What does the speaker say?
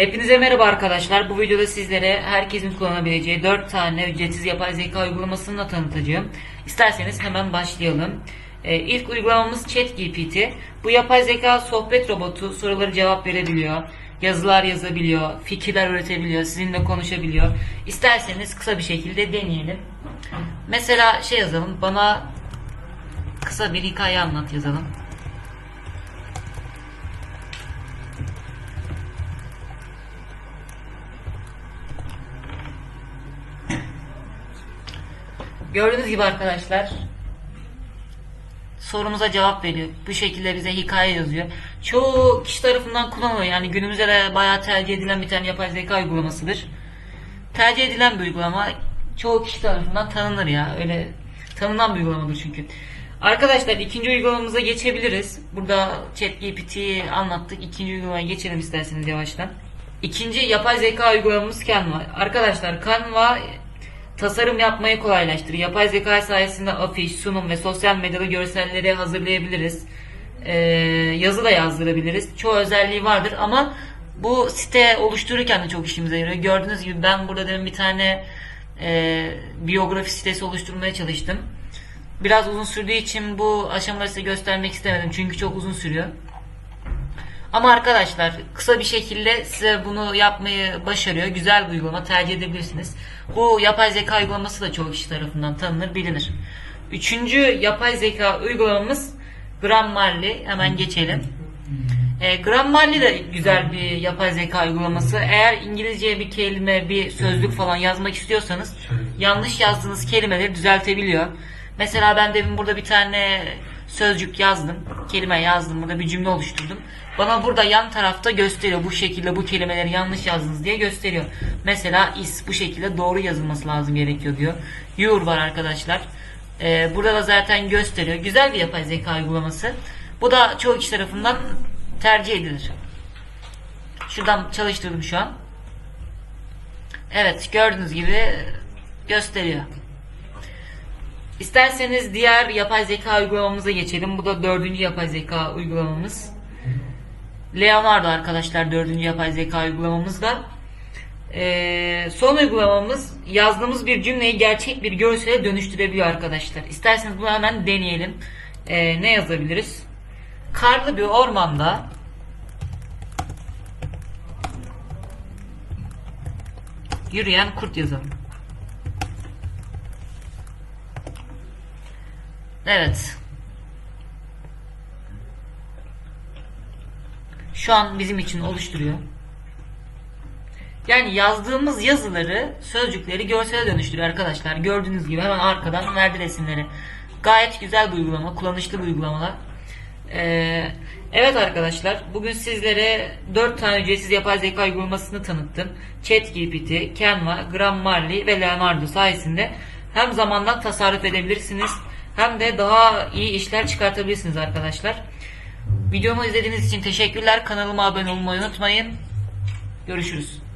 Hepinize merhaba arkadaşlar. Bu videoda sizlere herkesin kullanabileceği 4 tane ücretsiz yapay zeka uygulamasını da tanıtacağım. İsterseniz hemen başlayalım. Ee, ilk uygulamamız ChatGPT. Bu yapay zeka sohbet robotu soruları cevap verebiliyor. Yazılar yazabiliyor, fikirler üretebiliyor, sizinle konuşabiliyor. İsterseniz kısa bir şekilde deneyelim. Mesela şey yazalım, bana kısa bir hikaye anlat yazalım. Gördüğünüz gibi arkadaşlar sorumuza cevap veriyor. Bu şekilde bize hikaye yazıyor. Çoğu kişi tarafından kullanılıyor. Yani günümüzde de bayağı tercih edilen bir tane yapay zeka uygulamasıdır. Tercih edilen bir uygulama çoğu kişi tarafından tanınır ya. Öyle tanınan bir uygulamadır çünkü. Arkadaşlar ikinci uygulamamıza geçebiliriz. Burada ChatGPT'yi anlattık. İkinci uygulamaya geçelim isterseniz yavaştan. İkinci yapay zeka uygulamamız Canva. Arkadaşlar Canva tasarım yapmayı kolaylaştırır. Yapay zeka sayesinde afiş, sunum ve sosyal medyada görselleri hazırlayabiliriz. Ee, yazı da yazdırabiliriz. Çoğu özelliği vardır ama bu site oluştururken de çok işimize yarıyor. Gördüğünüz gibi ben burada demin bir tane e, biyografi sitesi oluşturmaya çalıştım. Biraz uzun sürdüğü için bu aşamaları size göstermek istemedim. Çünkü çok uzun sürüyor. Ama arkadaşlar kısa bir şekilde size bunu yapmayı başarıyor. Güzel bir uygulama tercih edebilirsiniz. Bu yapay zeka uygulaması da çoğu kişi tarafından tanınır, bilinir. Üçüncü yapay zeka uygulamamız Grammarly. Hemen geçelim. E, Grammarly de güzel bir yapay zeka uygulaması. Eğer İngilizceye bir kelime, bir sözlük falan yazmak istiyorsanız yanlış yazdığınız kelimeleri düzeltebiliyor. Mesela ben demin burada bir tane sözcük yazdım. Kelime yazdım. Burada bir cümle oluşturdum. Bana burada yan tarafta gösteriyor. Bu şekilde bu kelimeleri yanlış yazdınız diye gösteriyor. Mesela is bu şekilde doğru yazılması lazım gerekiyor diyor. Your var arkadaşlar. Ee, burada da zaten gösteriyor. Güzel bir yapay zeka uygulaması. Bu da çoğu kişi tarafından tercih edilir. Şuradan çalıştırdım şu an. Evet gördüğünüz gibi gösteriyor. İsterseniz diğer yapay zeka uygulamamıza geçelim. Bu da dördüncü yapay zeka uygulamamız. Leonardo arkadaşlar dördüncü yapay zeka uygulamamız da. Ee, son uygulamamız yazdığımız bir cümleyi gerçek bir görsele dönüştürebiliyor arkadaşlar. İsterseniz bunu hemen deneyelim. Ee, ne yazabiliriz? Karlı bir ormanda yürüyen kurt yazalım. Evet. Şu an bizim için oluşturuyor. Yani yazdığımız yazıları, sözcükleri görsele dönüştürüyor arkadaşlar. Gördüğünüz gibi hemen arkadan verdi resimleri. Gayet güzel bir uygulama, kullanışlı bir uygulamalar. Ee, evet arkadaşlar, bugün sizlere 4 tane ücretsiz yapay zeka uygulamasını tanıttım. ChatGPT, Canva, Grammarly ve Leonardo sayesinde hem zamandan tasarruf edebilirsiniz hem de daha iyi işler çıkartabilirsiniz arkadaşlar. Videomu izlediğiniz için teşekkürler. Kanalıma abone olmayı unutmayın. Görüşürüz.